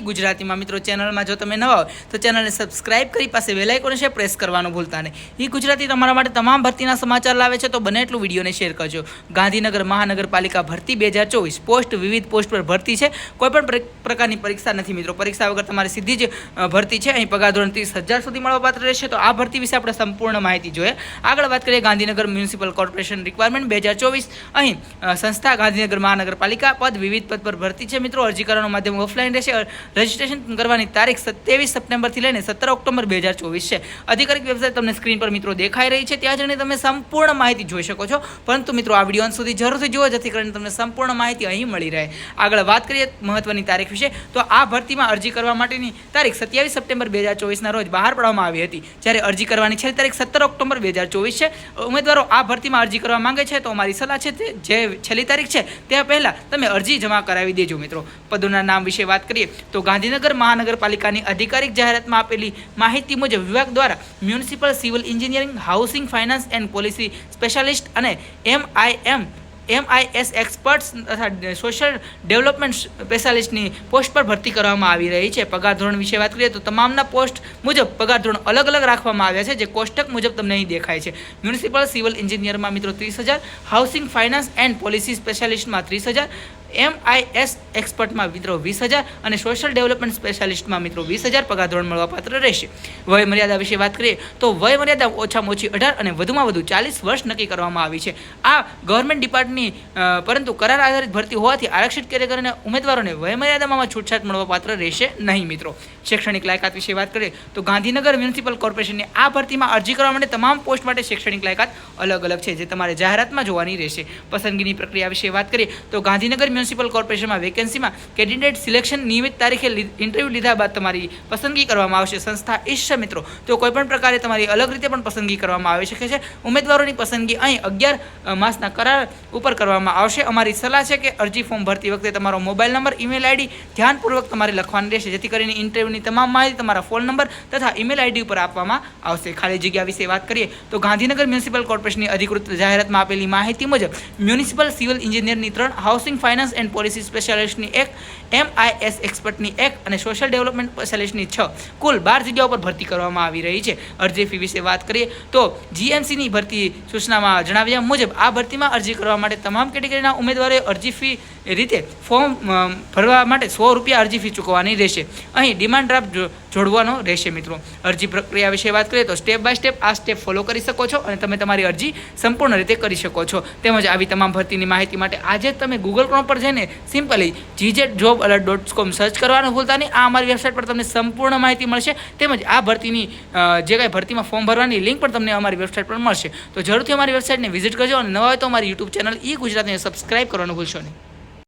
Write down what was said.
ગુજરાતીમાં. મિત્રો, ચેનલમાં જો તમે નવા હોય, તો ચેનલને સબસ્ક્રાઇબ કરી પાસે વેલાઇકોને છે, પ્રેસ કરવાનું ભૂલતા નહીં. એ ગુજરાતી તમારા માટે તમામ ભરતીના સમાચાર લાવે છે, તો બને એટલું વિડીયોને શેર કરજો. ગાંધીનગર મહાનગરપાલિકા ભરતી બે હજાર ચોવીસ પોસ્ટ, વિવિધ પોસ્ટ પર ભરતી છે. કોઈપણ પ્રકારની પરીક્ષા નથી, મિત્રો. પરીક્ષા વગર તમારી સીધી જ ભરતી છે. અહીં પગાર ધોરણ ત્રીસ હજાર સુધી મળવાપાત્ર રહેશે. તો આ ભરતી વિશે આપણે સંપૂર્ણ માહિતી જોઈએ. આગળ વાત કરીએ ગાંધીનગર મ્યુનિસિપલ કોર્પોરેશન રિક્વાયરમેન્ટ બે હજાર ચોવીસ અહીં સંસ્થા ગાંધીનગર મહાનગરપાલિકા પદ, વિવિધ પદ પર ભરતી છે, મિત્રો. અરજી કરવાનું માધ્યમ ઓફલાઈન રહેશે. રજીસ્ટ્રેશન કરવાની તારીખ સત્યાવીસ સપ્ટેમ્બરથી લઈને સત્તર ઓક્ટોબર બે હજાર ચોવીસ છે. અધિકારિક વેબસાઇટ તમને સ્ક્રીન પર મિત્રો દેખાઈ રહી છે. ત્યાં જઈને તમે સંપૂર્ણ માહિતી જોઈ શકો છો. પરંતુ મિત્રો, આ વીડિયો અંત સુધી જરૂરથી જુઓ, જેથી કરીને તમને સંપૂર્ણ માહિતી અહીં મળી રહે. આગળ વાત કરીએ મહત્વની તારીખ વિશે, તો આ ભરતીમાં અરજી કરવા માટેની તારીખ સત્યાવીસ સપ્ટેમ્બર બે હજાર ચોવીસના રોજ બહાર પાડવામાં આવી હતી. જ્યારે અરજી કરવાની છેલ્લી તારીખ સત્તર ઓક્ટોબર બે હજાર ચોવીસ છે. ઉમેદવારો આ ભરતીમાં અરજી કરવા માંગે છે, તો અમારી સલાહ છે જે છેલ્લી તારીખ છે, ત્યાં પહેલાં તમે અરજી જમા કરાવી દેજો મિત્રો. પદોના નામ વિશે વાત કરીએ તો ગાંધીનગર મહાનગરપાલિકાની અધિકારિક જાહેરાતમાં આપેલી માહિતી મુજબ વિભાગ દ્વારા municipal civil engineering, housing, finance and policy specialist અને એમઆઈએમ, એમઆઈએસ એક્સપર્ટ્સ તથા સોશિયલ ડેવલપમેન્ટ સ્પેશિયાલિસ્ટની પોસ્ટ પર ભરતી કરવામાં આવી રહી છે. પગાર ધોરણ વિશે વાત કરીએ તો તમામના પોસ્ટ મુજબ પગાર ધોરણ અલગ અલગ રાખવામાં આવ્યા છે, જે કોષ્ટક મુજબ તમને અહીં દેખાય છે. મ્યુનિસિપલ સિવિલ એન્જિનિયરમાં મિત્રો ત્રીસ હજાર, હાઉસિંગ, ફાઇનાન્સ એન્ડ પોલિસી સ્પેશિયાલિસ્ટમાં ત્રીસ હજાર એમઆઈએસ એક્સપર્ટમાં મિત્રો વીસ હજાર અને સોશિયલ ડેવલપમેન્ટ સ્પેશિયાલિસ્ટમાં મિત્રો વીસ હજાર પગાર ધોરણ મળવાપાત્ર રહેશે. વય મર્યાદા વિશે વાત કરીએ તો વય મર્યાદા ઓછામાં ઓછી અઢાર અને વધુમાં વધુ ચાલીસ વર્ષ નક્કી કરવામાં આવી છે. આ ગવર્મેન્ટ ડિપાર્ટની પરંતુ કરાર આધારિત ભરતી હોવાથી આરક્ષિત કેટેગરીના ઉમેદવારોને વયમર્યાદામાં છૂટછાટ મળવાપાત્ર રહેશે નહીં મિત્રો. શૈક્ષણિક લાયકાત વિશે વાત કરીએ તો ગાંધીનગર મ્યુનિસિપલ કોર્પોરેશનની આ ભરતીમાં અરજી કરવા માટે તમામ પોસ્ટ માટે શૈક્ષણિક લાયકાત અલગ અલગ છે, જે તમારે જાહેરાતમાં જોવાની રહેશે. પસંદગીની પ્રક્રિયા વિશે વાત કરીએ તો ગાંધીનગર મ્યુનિસિપલ કોર્પોરેશનમાં વેકેન્સીમાં કેન્ડિડેટ સિલેક્શન નિયમિત તારીખે ઇન્ટરવ્યૂ લીધા બાદ તમારી પસંદગી કરવામાં આવશે. સંસ્થા ઈચ્છે મિત્રો. તો કોઈપણ પ્રકારે તમારી અલગ રીતે પણ પસંદગી કરવામાં આવી શકે છે. ઉમેદવારોની પસંદગી અહીં અગિયાર માસના કરાર ઉપર કરવામાં આવશે. અમારી સલાહ છે કે અરજી ફોર્મ ભરતી વખતે તમારો મોબાઈલ નંબર, ઈમેલ આઈડી ધ્યાનપૂર્વક તમારે લખવાની રહેશે. જેથી કરીને ઇન્ટરવ્યૂની તમામ માહિતી, તમારા ફોન નંબર તથા ઈમેલ આઈડી ઉપર આપવામાં આવશે. ખાલી જગ્યા વિશે વાત કરીએ તો ગાંધીનગર મ્યુનિસિપલ કોર્પોરેશનની અધિકૃત જાહેરાતમાં આપેલી માહિતી મુજબ મ્યુનિસિપલ સિવિલ એન્જિનિયરની ત્રણ હાઉસિંગ ફાઇનાન્સ એન્ડ પોલિસી સ્પેશિયાલિસ્ટની એક એમઆઈએસ એક્સપર્ટની એક અને સોશિયલ ડેવલપમેન્ટ સ્પેશિયાલિસ્ટની છ કુલ બાર જગ્યાઓ પર ભરતી કરવામાં આવી રહી છે. અરજી ફી વિશે વાત કરીએ તો જીએમસીની ભરતી સૂચનામાં જણાવ્યા મુજબ આ ભરતીમાં અરજી કરવા માટે તમામ કેટેગરીના ઉમેદવારોએ અરજી ફી રીતે ફોર્મ ભરવા માટે સો રૂપિયા અરજી ફી ચૂકવવાની રહેશે. અહીં ડિમાન્ડ ડ્રાફ્ટ જોડવાનો રહેશે મિત્રો. અરજી પ્રક્રિયા વિશે વાત કરીએ તો સ્ટેપ બાય સ્ટેપ આ સ્ટેપ ફોલો કરી શકો છો અને તમે તમારી અરજી સંપૂર્ણ રીતે કરી શકો છો. તેમજ આવી તમામ ભરતીની માહિતી માટે આજે તમે ગૂગલ ક્રોમ પર જઈને simply જીજેટ job alert dot com search કરવાનું ભૂલતા નહીં આ અમારી વેબસાઇટ પર તમને સંપૂર્ણ માહિતી મળશે. તેમજ આ ભરતીની જે કાંઈ ભરતીમાં ફોર્મ ભરવાની લિંક પણ તમને અમારી વેબસાઇટ પર મળશે. તો જરૂરથી અમારી વેબસાઇટને વિઝિટ કરજો અને નવા હોય તો અમારી યુટ્યુબ ચેનલ ઈ ગુજરાતને સબસ્ક્રાઇબ કરવાનું ભૂલશો નહીં.